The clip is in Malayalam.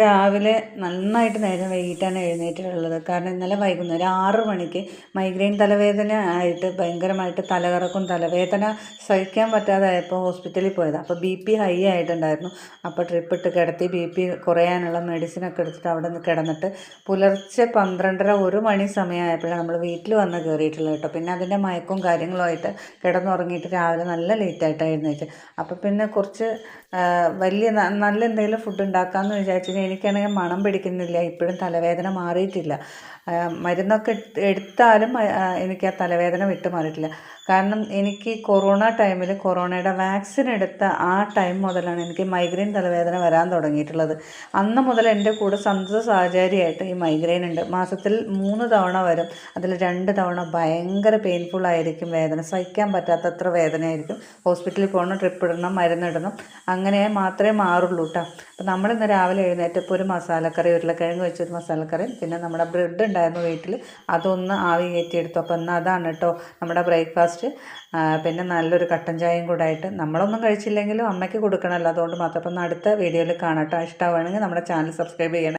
രാവിലെ നന്നായിട്ട് നേരം വൈകിട്ടാണ് എഴുന്നേറ്റിട്ടുള്ളത്. കാരണം ഇന്നലെ വൈകുന്നേരം ആറ് മണിക്ക് മൈഗ്രെയിൻ തലവേദന ആയിട്ട് ഭയങ്കരമായിട്ട് തലകറക്കും തലവേദന സഹിക്കാൻ പറ്റാതായപ്പോൾ ഹോസ്പിറ്റലിൽ പോയതാണ് അപ്പോൾ ബി പി ഹൈ ആയിട്ടുണ്ടായിരുന്നു. അപ്പോൾ ട്രിപ്പ് ഇട്ട് കിടത്തി ബി പി കുറയാനുള്ള മെഡിസിനൊക്കെ എടുത്തിട്ട് അവിടെ നിന്ന് കിടന്നിട്ട് പുലർച്ചെ പന്ത്രണ്ടര ഒരു മണി സമയമായപ്പോഴാണ് നമ്മൾ വീട്ടിൽ വന്ന് കയറിയിട്ടുള്ളത് കേട്ടോ. പിന്നെ അതിന്റെ മയക്കും കാര്യങ്ങളുമായിട്ട് കിടന്നുറങ്ങിയിട്ട് രാവിലെ നല്ല ലേറ്റായിട്ടാണ് എഴുന്നേറ്റ്. അപ്പോൾ പിന്നെ കുറച്ച് വലിയ നല്ല എന്തെങ്കിലും ഫുഡ് ഉണ്ടാക്കാമെന്ന് വിചാരിച്ചു എനിക്കാണെങ്കിൽ മണം പിടിക്കുന്നില്ല. ഇപ്പോഴും തലവേദന മാറിയിട്ടില്ല. മരുന്നൊക്കെ എടുത്താലും എനിക്ക് ആ തലവേദന വിട്ടു മാറിയിട്ടില്ല. കാരണം എനിക്ക് കൊറോണ ടൈമിൽ കൊറോണയുടെ വാക്സിൻ എടുത്ത ആ ടൈം മുതലാണ് എനിക്ക് മൈഗ്രെയിൻ തലവേദന വരാൻ തുടങ്ങിയിട്ടുള്ളത്. അന്ന് മുതൽ എന്റെ കൂടെ സന്തത സാഹചര്യമായിട്ട് ഈ മൈഗ്രെയിൻ ഉണ്ട്. മാസത്തിൽ മൂന്ന് തവണ വരും. അതിൽ രണ്ട് തവണ ഭയങ്കര പെയിൻഫുൾ ആയിരിക്കും വേദന. സഹിക്കാൻ പറ്റാത്തത്ര വേദനയായിരിക്കും. ഹോസ്പിറ്റലിൽ പോകണം ട്രിപ്പ് ഇടണം മരുന്നിടണം അങ്ങനെ മാത്രമേ മാറുള്ളൂ കേട്ടോ അപ്പോൾ നമ്മളിന്ന് രാവിലെ എഴുന്നേറ്റപ്പോൾ ഒരു മസാലക്കറി ഉരുളക്കിഴങ്ങ് വെച്ചൊരു മസാലക്കറി പിന്നെ നമ്മുടെ ബ്രെഡ് ഉണ്ടായിരുന്നു വീട്ടിൽ അതൊന്ന് ആവി കയറ്റിയെടുത്തു. അപ്പോൾ എന്നാൽ അതാണ് കേട്ടോ നമ്മുടെ ബ്രേക്ക്ഫാസ്റ്റ്. പിന്നെ നല്ലൊരു കട്ടൻ ചായയും കൂടെ ആയിട്ട്. നമ്മളൊന്നും കഴിച്ചില്ലെങ്കിലും അമ്മയ്ക്ക് കൊടുക്കണമല്ലോ. അതുകൊണ്ട് മാത്രം അപ്പം അടുത്ത വീഡിയോയിൽ കാണാം കേട്ടോ. ഇഷ്ടമാണെങ്കിൽ നമ്മുടെ ചാനൽ സബ്സ്ക്രൈബ് ചെയ്യണം.